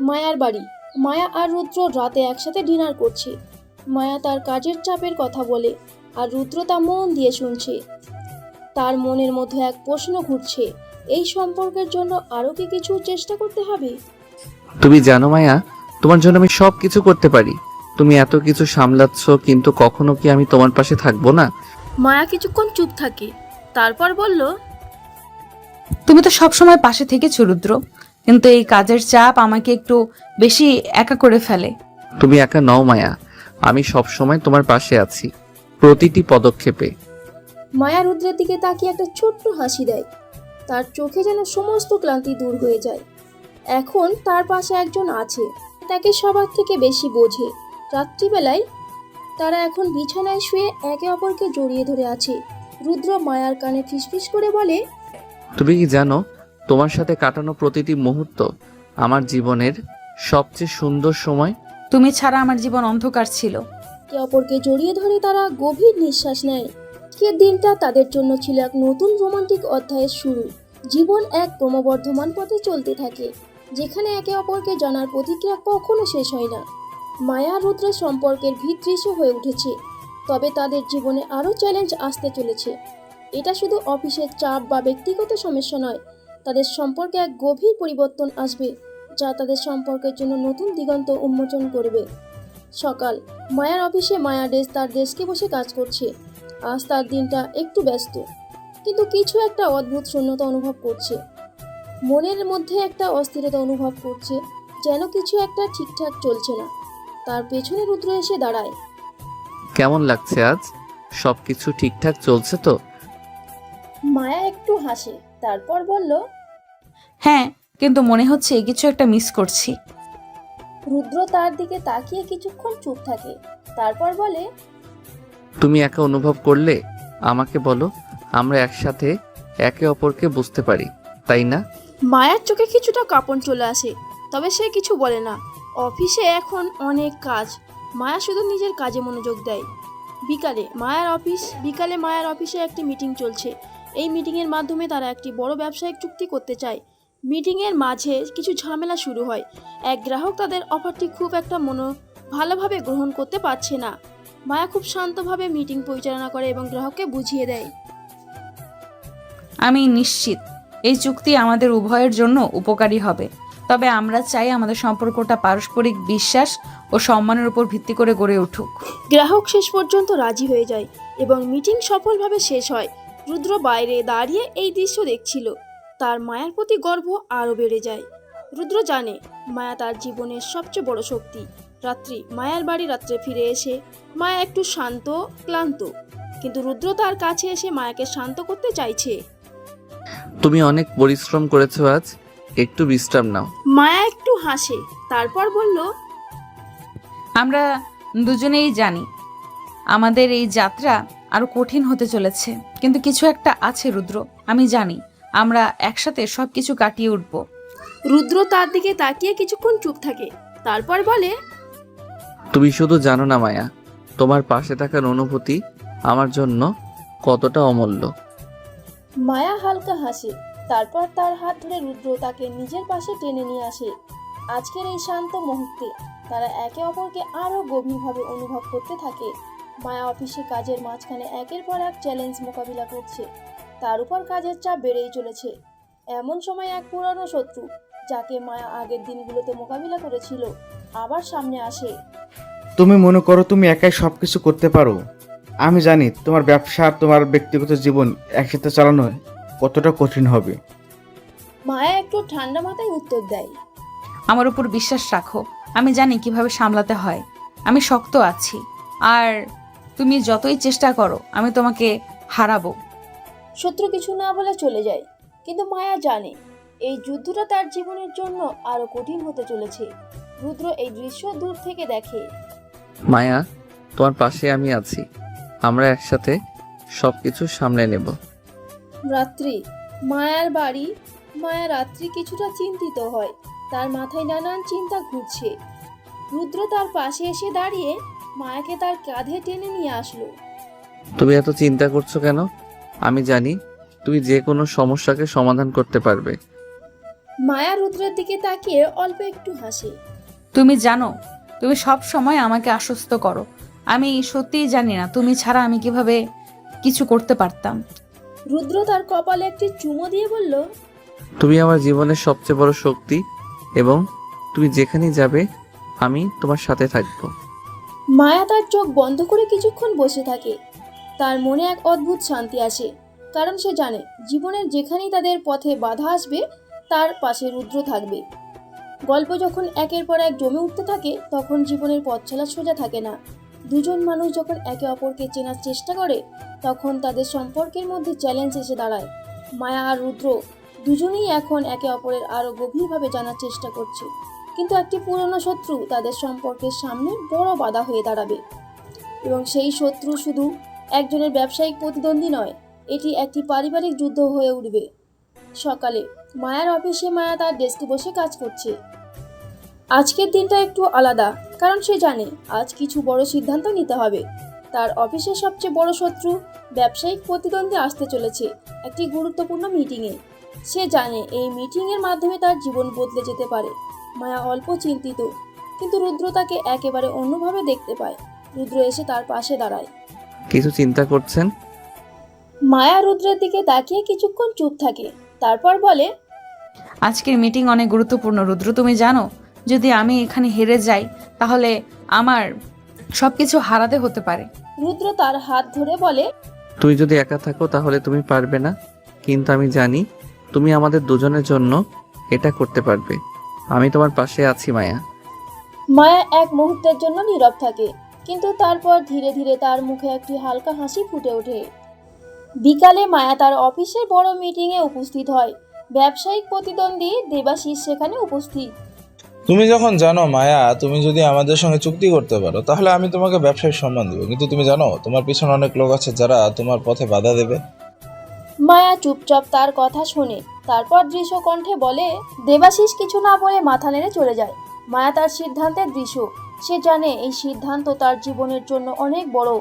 মায়ার বাড়ি। মায়া আর রুদ্র রাতে একসাথে ডিনার করছে। মায়া তার কাজের চাপের কথা বলে আর রুদ্র তা মন দিয়ে শুনছে। তার মনের মধ্যে এক প্রশ্ন ঘুরছে এই সম্পর্কের জন্য আরও কি কিছু চেষ্টা করতে হবে? তুমি জানো মায়া তোমার জন্য আমি সব কিছু করতে পারি। তুমি এত কিছু সামলাচ্ছ কিন্তু কখনো কি আমি তোমার পাশে থাকব না? মায়া কিছুক্ষণ চুপ থাকে তারপর বলল তুমি তো সবসময় পাশে থেকেছো রুদ্র। কিন্তু এই কাজের চাপ আমাকে একটু বেশি একা করে ফেলে। তুমি একা নও মায়া। আমি সব সময় তোমার পাশে আছি। প্রতিটি পদক্ষেপে। মায়া রুদ্রের দিকে তাকিয়ে একটা ছোট্ট হাসি দেয়। তার চোখে যেন সমস্ত ক্লান্তি দূর হয়ে যায়। এখন তার পাশে একজন আছে। তাকে সবার থেকে বেশি বোঝে। রাত্রিবেলায় তারা এখন বিছানায় শুয়ে একে অপরকে জড়িয়ে ধরে আছে। রুদ্র মায়ার কানে ফিসফিস করে বলে তুমি কি জানো তোমার সাথে কাটানো প্রতিটি মুহূর্ত আমার জীবনের সবচেয়ে সুন্দর সময়। তুমি ছাড়া আমার জীবন অন্ধকার ছিল। একে অপরকে জড়িয়ে ধরে তারা গভীর নিঃশ্বাস নেয়। আজকের দিনটা তাদের জন্য ছিল এক নতুন রোমান্টিক অধ্যায়ের শুরু। জীবন এক ক্রমবর্ধমান পথে চলতে থাকে যেখানে একে অপরকে জানার প্রতিক্রিয়া কখনো শেষ হয় না। মায়া রুদ্র সম্পর্কের ভিতদৃশ্য হয়ে উঠেছে তবে তাদের জীবনে আরও চ্যালেঞ্জ আসতে চলেছে। এটা শুধু অফিসের চাপ বা ব্যক্তিগত সমস্যা নয় তাদের সম্পর্কে এক গভীর পরিবর্তন আসবে যা তাদের সম্পর্কের জন্য নতুন দিগন্ত উন্মোচন করবে। সকাল মায়ার অফিসে মায়া ডেস তার ডেস্কে বসে কাজ করছে। আজ তার দিনটা একটু ব্যস্ত কিন্তু কিছু একটা অদ্ভুত শূন্যতা অনুভব করছে। মনের মধ্যে একটা অস্থিরতা অনুভব করছে যেন কিছু একটা ঠিকঠাক চলছে না। তার পেছনে রুদ্র এসে দাঁড়ায়। কেমন লাগছে আজ? সব কিছু ঠিকঠাক চলছে তো? মায়া একটু হাসে। তারপর বলল হ্যাঁ কিন্তু মনে হচ্ছে কিছু একটা মিস করছি। রুদ্র তার দিকে তাকিয়ে কিছুক্ষণ চুপ থাকে। তারপর বলে তুমি একা অনুভব করলে? আমাকে বলো আমরা একসাথে একে অপরকে বুঝতে পারি তাই না? মায়ার চোখে কিছুটা কাঁপন চলে আসে তবে সে কিছু বলে না। অফিসে এখন অনেক কাজ। মায়া শুধু নিজের কাজে মনোযোগ দেয়। বিকালে মায়ার অফিস বিকালে মায়ার অফিসে একটি মিটিং চলছে। এই মিটিংয়ের মাধ্যমে তারা একটি বড় ব্যবসায়িক চুক্তি করতে চায়। মিটিংয়ের মাঝে কিছু ঝামেলা শুরু হয়। এক গ্রাহক তাদের অফারটি খুব একটা মনো ভালোভাবে গ্রহণ করতে পারছে না। মায়া খুব শান্তভাবে মিটিং পরিচালনা করে এবং গ্রাহককে বুঝিয়ে দেয়। আমি নিশ্চিত এই চুক্তি আমাদের উভয়ের জন্য উপকারী হবে। তবে আমরা চাই আমাদের সম্পর্কটা পারস্পরিক বিশ্বাস ও সম্মানের উপর ভিত্তি করে গড়ে উঠুক। গ্রাহক শেষ পর্যন্ত রাজি হয়ে যায় এবং মিটিং সফলভাবে শেষ হয়। রুদ্র বাইরে দাঁড়িয়ে এই দৃশ্য দেখছিল। তার মায়ার প্রতি গর্ব আরও বেড়ে যায়। রুদ্র জানে মায়া তার জীবনের সবচেয়ে বড় শক্তি। রাত্রি মায়ার বাড়ি রাত্রে ফিরে এসে মায়া একটু শান্ত ক্লান্ত। কিন্তু রুদ্র তার কাছে এসে মায়াকে শান্ত করতে চাইছে। তুমি অনেক পরিশ্রম করেছ আজ একটু বিশ্রাম নাও। মায়া একটু হাসে তারপর বলল আমরা দুজনেই জানি আমাদের এই যাত্রা আরও কঠিন হতে চলেছে। কিন্তু কিছু একটা আছে রুদ্র। আমি জানি আমরা একসাথে সব কিছু কাটিয়ে উঠব। রুদ্র তার দিকে তাকিয়ে কিছুক্ষণ চুপ থাকে। তারপর বলে তুমি শুধু জানো না মায়া তোমার পাশে থাকার অনুভূতি আমার জন্য কতটা অমূল্য। মায়া হালকা হাসে। তারপর তার হাত ধরে রুদ্র তাকে নিজের পাশে টেনে নিয়ে আসে। আজকের এই শান্ত মুহূর্তে তারা একে অপরকে আরও গভীরভাবে অনুভব করতে থাকে। মায়া অফিসে কাজের মাঝখানে একের পর এক চ্যালেঞ্জ মোকাবিলা করছে। তার উপর কাজের চাপ বেড়েই চলেছে। এমন সময় এক পুরনো শত্রু যাকে মায়া আগের দিনগুলোতে মোকাবিলা করেছিল আবার সামনে আসে। তুমি মনে করো তুমি একাই সব কিছু করতে পারো। আমি জানি তোমার ব্যবসা আর তোমার ব্যক্তিগত জীবন একসাথে চালানো কতটা কঠিন হবে। মায়া একটু ঠান্ডা মাথায় উত্তর দেয়। আমার উপর বিশ্বাস রাখো আমি জানি কীভাবে সামলাতে হয়। আমি শক্ত আছি আর তুমি যতই চেষ্টা করো আমি তোমাকে হারাবো। শত্রু কিছু না বলে চলে যায় কিন্তু মায়া জানে এই যুদ্ধটা তার জীবনের জন্য আরও কঠিন হতে চলেছে। রুদ্র এই দৃশ্য দূর থেকে দেখে। মায়া তোমার পাশে আমি আছি। আমরা একসাথে সব কিছু সামলে নেব। রাত্রি মায়ার বাড়ি মায়া রাত্রি কিছুটা চিন্তিত হয় তার মাথায় নানান চিন্তা ঘুরছে। রুদ্র তার পাশে এসে দাঁড়িয়ে মায়াকে তার কাঁধে টেনে নিয়ে আসলো। তুমি এত চিন্তা করছ কেন? আমি জানি তুমি যে কোনো সমস্যাকে সমাধান করতে পারবে। মায়া রুদ্রের দিকে তাকিয়ে অল্প একটু হাসে। তুমি জানো তুমি সব সময় আমাকে আশ্বস্ত করো। আমি সত্যিই জানি না তুমি ছাড়া আমি কীভাবে কিছু করতে পারতাম। রুদ্র তার কপালে একটি চুমো দিয়ে বলল তুমি আমার জীবনের সবচেয়ে বড় শক্তি এবং তুমি যেখানেই যাবে আমি তোমার সাথে থাকব। মায়া তার চোখ বন্ধ করে কিছুক্ষণ বসে থাকে। তার মনে এক অদ্ভুত শান্তি আসে, কারণ সে জানে জীবনের যেখানেই তাদের পথে বাধা আসবে, তার পাশে রুদ্র থাকবে। গল্প যখন একের পর এক জমে উঠতে থাকে, তখন জীবনের পথ চলা সোজা থাকে না। দুজন মানুষ যখন একে অপরকে চেনার চেষ্টা করে, তখন তাদের সম্পর্কের মধ্যে চ্যালেঞ্জ এসে দাঁড়ায়। মায়া আর রুদ্র দুজনেই এখন একে অপরের আরও গভীরভাবে জানার চেষ্টা করছে। কিন্তু একটি পুরনো শত্রু তাদের সম্পর্কের সামনে বড় বাধা হয়ে দাঁড়াবে। এবং সেই শত্রু শুধু একজনের ব্যবসায়িক প্রতিদ্বন্দ্বী নয়, এটি একটি পারিবারিক যুদ্ধ হয়ে উঠবে। সকালে মায়ার অফিসে মায়া তার ডেস্কে বসে কাজ করছে। আজকের দিনটা একটু আলাদা, কারণ সে জানে আজ কিছু বড় সিদ্ধান্ত নিতে হবে। তার অফিসের সবচেয়ে বড় শত্রু ব্যবসায়িক প্রতিদ্বন্দ্বী আসতে চলেছে একটি গুরুত্বপূর্ণ মিটিংয়ে। সে জানে এই মিটিংয়ের মাধ্যমে তার জীবন বদলে যেতে পারে। মায়া অল্প চিন্তিত কিন্তু রুদ্র তাকে একেবারে অন্যভাবে দেখতে পায়। রুদ্র এসে তার পাশে দাঁড়ায়। কিছু চিন্তা করছেন? মায়া রুদ্রের দিকে তাকিয়ে কিছুক্ষণ চুপ থাকে তারপর বলে আজকের মিটিং অনেক গুরুত্বপূর্ণ রুদ্র তুমি জানো? যদি আমি এখানে হেরে যাই তাহলে আমার সব কিছু হারাতে হতে পারে। রুদ্র তার হাত ধরে বলে তুমি যদি একা থাকো তাহলে তুমি পারবে না। কিন্তু আমি জানি তুমি আমাদের দুজনের জন্য এটা করতে পারবে। আমি তোমার পাশে আছি মায়া। মায়া এক মুহূর্তের জন্য নীরব থাকে কিন্তু তারপর ধীরে ধীরে তার মুখে একটি হালকা হাসি ফুটে ওঠে। বিকালে মায়া তার অফিসের বড় মিটিংয়ে উপস্থিত হয়। ব্যবসায়িক প্রতিদ্বন্দ্বী দেবাশিস সেখানে উপস্থিত। তুমি যখন জানো মায়া তুমি যদি আমাদের সঙ্গে চুক্তি করতে পারো তাহলে আমি তোমাকে ব্যবসায়িক সম্মান দেবো। কিন্তু তুমি জানো তোমার পিছনে অনেক লোক আছে যারা তোমার পথে বাধা দেবে। মায়া চুপচাপ তার কথা শোনে। তারপর দৃশ্য কণ্ঠে বলে, দেবাশিস কিছু না বলে মাথা নেড়ে চলে যায়। মায়া তার সিদ্ধান্তের দৃশ্য সে জানে এই সিদ্ধান্ত তার জীবনের জন্য অনেক বড়।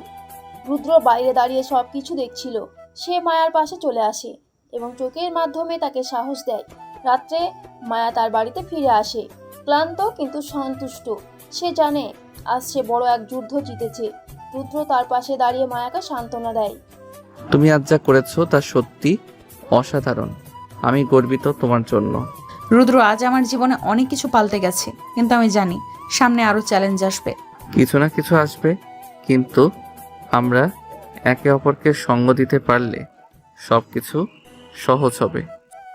রুদ্র বাইরে দাঁড়িয়ে সব কিছু দেখছিল। সে মায়ার পাশে চলে আসে এবং চোখের মাধ্যমে তাকে সাহস দেয়। রাত্রে মায়া তার বাড়িতে ফিরে আসে। ক্লান্ত কিন্তু সন্তুষ্ট। সে জানে, আজ সে বড় এক যুদ্ধ জিতেছে। রুদ্র তার পাশে দাঁড়িয়ে মায়াকে সান্ত্বনা দেয়। তুমি আজ যা করেছ তা সত্যি অসাধারণ। আমি গর্বিত তোমার জন্য। রুদ্র আজ আমার জীবনে অনেক কিছু পাল্টে গেছে কিন্তু আমি জানি সামনে আরও চ্যালেঞ্জ আসবে। কিছু না কিছু আসবে কিন্তু আমরা একে অপরকে সঙ্গ দিতে পারলে সব কিছু সহজ হবে।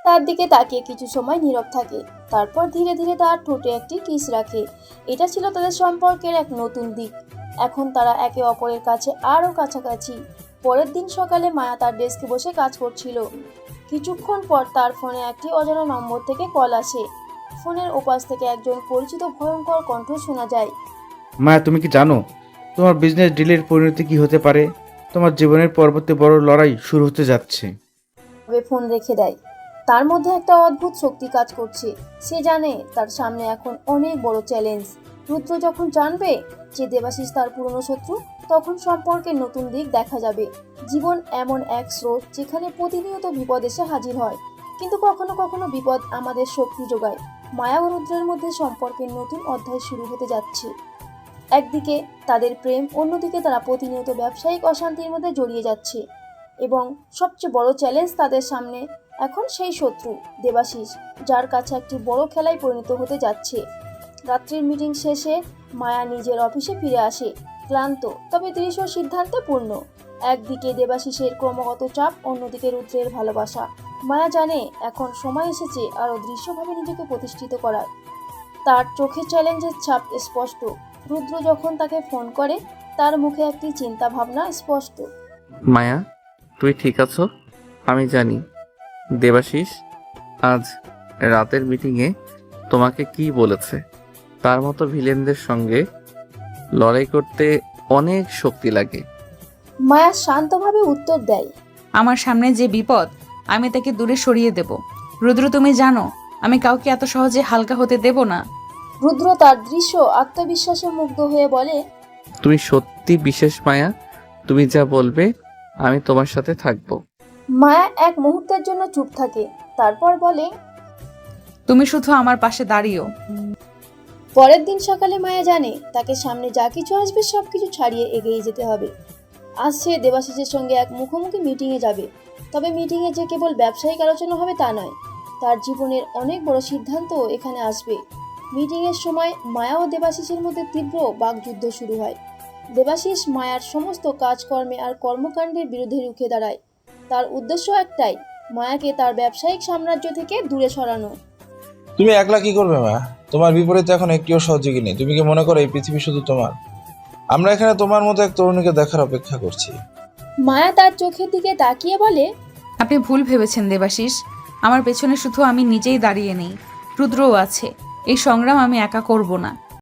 তার দিকে তাকিয়ে কিছু সময় নীরব থাকে তারপর ধীরে ধীরে তার ঠোঁটে একটি কিস রাখে। এটা ছিল তাদের সম্পর্কের এক নতুন দিক। এখন তারা একে অপরের কাছে আরও কাছাকাছি। পরের দিন সকালে মায়া তার ডেস্কে বসে কাজ করছিল। কিছুক্ষণ পর তার ফোনে একটি অজানা নম্বর থেকে কল আসে। ফোনের ওপাশ থেকে একজন পরিচিত ভয়ঙ্কর কণ্ঠ শোনা যায়। মায়া তুমি কি জানো? তোমার বিজনেস ডিলের পরিণতি কি হতে পারে? তোমার জীবনের পরবর্তী বড় লড়াই শুরু হতে যাচ্ছে। তবে ফোন রেখে দেয়। তার মধ্যে একটা অদ্ভুত শক্তি কাজ করছে। সে জানে তার সামনে এখন অনেক বড় চ্যালেঞ্জ রুদ্র যখন জানবে যে দেবাশিস তার পুরনো শত্রু তখন সম্পর্কে নতুন দিক দেখা যাবে। জীবন এমন এক স্রোত যেখানে প্রতিনিয়ত বিপদ এসে হাজির হয়। কিন্তু কখনো কখনো বিপদ আমাদের শক্তি যোগায়। মায়া ও রুদ্রের মধ্যে সম্পর্কের নতুন অধ্যায় শুরু হতে যাচ্ছে। একদিকে তাদের প্রেম, অন্যদিকে তারা প্রতিনিয়ত ব্যবসায়িক অশান্তির মধ্যে জড়িয়ে যাচ্ছে। এবং সবচেয়ে বড় চ্যালেঞ্জ তাদের সামনে এখন সেই শত্রু, দেবাশিস, যার কাছে একটি বড় খেলায় পরিণত হতে যাচ্ছে। রাত্রির মিটিং শেষে মায়া নিজের অফিসে ফিরে আসে। ক্লান্ত, তবে দৃশ্য সিদ্ধান্তে পূর্ণ একদিকে দেবাশিসের ক্রমাগত চাপ, অন্যদিকে রুদ্রের ভালোবাসা। মায়া জানে, এখন সময় এসেছে আরও দৃশ্যভাবে নিজেকে প্রতিষ্ঠিত করার। তার চোখে চ্যালেঞ্জের ছাপ স্পষ্ট। রুদ্র যখন তাকে ফোন করে, তার মুখে একটি চিন্তা ভাবনা স্পষ্ট। মায়া, তুই ঠিক আছো? আমি জানি। দেবাশিস, আজ রাতের মিটিংয়ে তোমাকে কি বলেছে? তার মতো ভিলেনদের সঙ্গে লড়াই করতে অনেক শক্তি লাগে। মায়া শান্তভাবে উত্তর দেয় আমার সামনে যে বিপদ আমি তাকে দূরে সরিয়ে দেব। রুদ্র তুমি জানো আমি কাউকে এত সহজে হালকা হতে দেব না। রুদ্র তার দৃশ্য আত্মবিশ্বাসে মুগ্ধ হয়ে বলে তুমি সত্যি বিশেষ মায়া? তুমি যা বলবে আমি তোমার সাথে থাকব। মায়া এক মুহূর্তের জন্য চুপ থাকে তারপর বলে তুমি শুধু আমার পাশে দাঁড়িয়েও। পরের দিন সকালে মায়া জানে তাকে সামনে যা কিছু আসবে সব কিছু ছাড়িয়ে এগিয়ে যেতে হবে। আজ সে দেবাশিসের সঙ্গে এক মুখোমুখি মিটিংয়ে যাবে। তবে মিটিংয়ে যে কেবল ব্যবসায়িক আলোচনা হবে তা নয়, তার জীবনের অনেক বড় সিদ্ধান্ত এখানে আসবে। মিটিংয়ের সময় মায়া ও দেবাশিসের মধ্যে তীব্র বাকযুদ্ধ শুরু হয়। দেবাশিস মায়ার সমস্ত কাজকর্মে আর কর্মকাণ্ডের বিরুদ্ধে রুখে দাঁড়ায়। তার উদ্দেশ্য একটাই, মায়াকে তার ব্যবসায়িক সাম্রাজ্য থেকে দূরে সরানো। তুমি একলা কি করবে মা? তোমার বিপরীতে এখন একটিও সহযোগী নেই। তুমি কি মনে করো এই পৃথিবী শুধু তোমার? আমরা এখানে তোমার মতো এক তরুণীকে দেখার অপেক্ষা করছি। মায়া তার চোখের দিকে তাকিয়ে বলে আপনি ভুল ভেবেছেন দেবাশিস। আমার পেছনে শুধু আমি নিজেই দাঁড়িয়ে নেই। রুদ্রও আছে। এই সংগ্রাম আমি একা করব না।